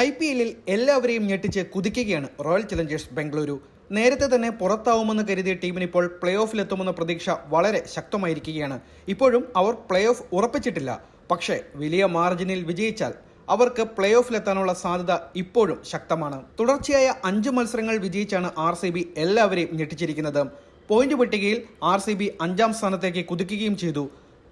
I P എല്ലിൽ എല്ലാവരെയും ഞെട്ടിച്ച് കുതിക്കുകയാണ് റോയൽ ചലഞ്ചേഴ്സ് ബംഗളൂരു. നേരത്തെ തന്നെ പുറത്താവുമെന്ന് കരുതിയ ടീമിന് ഇപ്പോൾ പ്ലേ ഓഫിലെത്തുമെന്ന പ്രതീക്ഷ വളരെ ശക്തമായിരിക്കുകയാണ്. ഇപ്പോഴും അവർ പ്ലേ ഓഫ് ഉറപ്പിച്ചിട്ടില്ല. പക്ഷേ വലിയ മാർജിനിൽ വിജയിച്ചാൽ അവർക്ക് പ്ലേ ഓഫിലെത്താനുള്ള സാധ്യത ഇപ്പോഴും ശക്തമാണ്. തുടർച്ചയായ അഞ്ച് മത്സരങ്ങൾ വിജയിച്ചാണ് ആർ സി ബി എല്ലാവരെയും ഞെട്ടിച്ചിരിക്കുന്നത്. പോയിന്റ് പട്ടികയിൽ ആർ സി ബി അഞ്ചാം സ്ഥാനത്തേക്ക് കുതിക്കുകയും ചെയ്തു.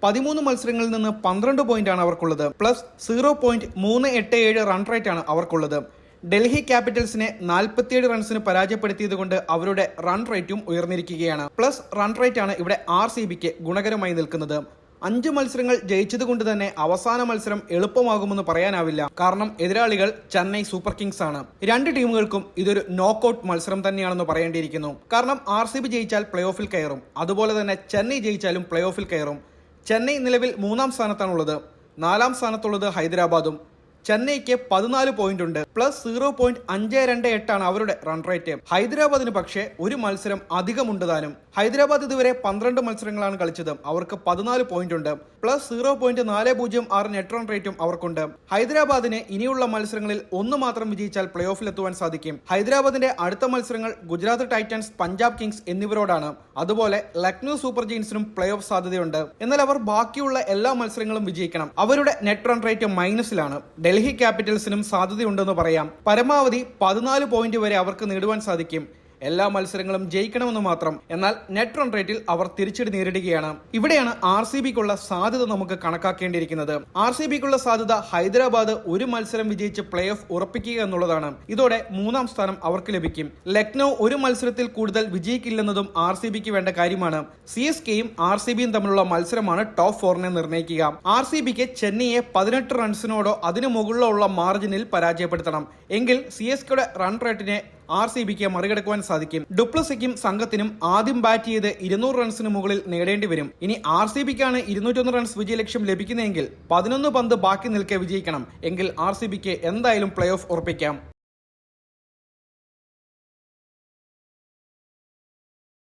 പതിമൂന്ന് മത്സരങ്ങളിൽ നിന്ന് പന്ത്രണ്ട് പോയിന്റാണ് അവർക്കുള്ളത്. പ്ലസ് സീറോ പോയിന്റ് മൂന്ന് എട്ട് ഏഴ് റൺ റേറ്റ് ആണ് അവർക്കുള്ളത്. ഡൽഹി ക്യാപിറ്റൽസിനെ നാൽപ്പത്തിയേഴ് റൺസിന് പരാജയപ്പെടുത്തിയത് കൊണ്ട് അവരുടെ റൺ റേറ്റും ഉയർന്നിരിക്കുകയാണ്. പ്ലസ് റൺ റേറ്റ് ആണ് ഇവിടെ ആർ സി ബിക്ക് ഗുണകരമായി നിൽക്കുന്നത്. അഞ്ച് മത്സരങ്ങൾ ജയിച്ചതുകൊണ്ട് തന്നെ അവസാന മത്സരം എളുപ്പമാകുമെന്ന് പറയാനാവില്ല. കാരണം എതിരാളികൾ ചെന്നൈ സൂപ്പർ കിങ്സ് ആണ്. രണ്ട് ടീമുകൾക്കും ഇതൊരു നോക്കൌട്ട് മത്സരം തന്നെയാണെന്ന് പറയേണ്ടിയിരിക്കുന്നു. കാരണം ആർ ജയിച്ചാൽ പ്ലേ ഓഫിൽ കയറും. അതുപോലെ തന്നെ ചെന്നൈ ജയിച്ചാലും പ്ലേ ഓഫിൽ കയറും. ചെന്നൈ നിലവിൽ മൂന്നാം സ്ഥാനത്താണുള്ളത്. നാലാം സ്ഥാനത്തുള്ളത് ഹൈദരാബാദും. ചെന്നൈക്ക് പതിനാല് പോയിന്റ് ഉണ്ട്. പ്ലസ് സീറോ പോയിന്റ് അഞ്ച് രണ്ട് എട്ടാണ് അവരുടെ റൺ റേറ്റ് ഹൈദരാബാദിന് പക്ഷേ ഒരു മത്സരം അധികമുണ്ട് താനും. ഹൈദരാബാദ് ഇതുവരെ പന്ത്രണ്ട് മത്സരങ്ങളാണ് കളിച്ചത്. അവർക്ക് പതിനാല് പോയിന്റ് ഉണ്ട്. പ്ലസ് സീറോ പോയിന്റ് നാല് പൂജ്യം ആറ് നെറ്റ് റൺ റേറ്റും അവർക്കുണ്ട്. ഹൈദരാബാദിന് ഇനിയുള്ള മത്സരങ്ങളിൽ ഒന്ന് മാത്രം വിജയിച്ചാൽ പ്ലേ ഓഫിൽ എത്തുവാൻ സാധിക്കും. ഹൈദരാബാദിന്റെ അടുത്ത മത്സരങ്ങൾ ഗുജറാത്ത് ടൈറ്റൻസ് പഞ്ചാബ് കിങ്സ് എന്നിവരോടാണ്. അതുപോലെ ലക്നൌ സൂപ്പർ ജെയിൻസിനും പ്ലേ ഓഫ് സാധ്യതയുണ്ട്. എന്നാൽ അവർ ബാക്കിയുള്ള എല്ലാ മത്സരങ്ങളും വിജയിക്കണം. അവരുടെ നെറ്റ് റൺ റേറ്റ് മൈനസിലാണ്. ഡൽഹി ക്യാപിറ്റൽസിനും സാധ്യതയുണ്ടെന്ന് പറയാം. പരമാവധി പതിനാല് പോയിന്റ് വരെ അവർക്ക് നേടുവാൻ സാധിക്കും. എല്ലാ മത്സരങ്ങളും ജയിക്കണമെന്ന് മാത്രം. എന്നാൽ നെറ്റ് റൺ റേറ്റിൽ അവർ തിരിച്ചടി നേരിടുകയാണ്. ഇവിടെയാണ് ആർ സി ബിക്കുള്ള സാധ്യത നമുക്ക് കണക്കാക്കേണ്ടിയിരിക്കുന്നത്. ആർ സി ബിക്കുള്ള സാധ്യത ഹൈദരാബാദ് ഒരു മത്സരം വിജയിച്ച് പ്ലേ ഓഫ് ഉറപ്പിക്കുക എന്നുള്ളതാണ്. ഇതോടെ മൂന്നാം സ്ഥാനം അവർക്ക് ലഭിക്കും. ലക്നൗ ഒരു മത്സരത്തിൽ കൂടുതൽ വിജയിക്കില്ലെന്നതും ആർ സി ബിക്ക് വേണ്ട കാര്യമാണ്. സി എസ് കെയും ആർ സി ബിയും തമ്മിലുള്ള മത്സരമാണ് ടോപ്പ് ഫോറിനെ നിർണയിക്കുക ആർ സി ബിക്ക് ചെന്നൈയെ പതിനെട്ട് റൺസിനോടോ അതിനു മുകളിലോ ഉള്ള മാർജിനിൽ പരാജയപ്പെടുത്തണം. എങ്കിൽ സി എസ് കെയുടെ റൺ റേറ്റിനെ ആർ സി ബിക്ക് മറികടക്കുവാൻ സാധിക്കും. ഡുപ്ലസിക്കും സംഘത്തിനും ആദ്യം ബാറ്റ് ചെയ്ത് ഇരുന്നൂറ് റൺസിന് മുകളിൽ നേടേണ്ടി വരും. ഇനി ആർ സി ബിക്കാണ് ഇരുന്നൂറ്റൊന്ന് റൺസ് വിജയലക്ഷ്യം ലഭിക്കുന്നതെങ്കിൽ പതിനൊന്ന് പന്ത് ബാക്കി നിൽക്കെ വിജയിക്കണം. എങ്കിൽ ആർ സി ബിക്ക് എന്തായാലും പ്ലേ ഓഫ് ഉറപ്പിക്കാം.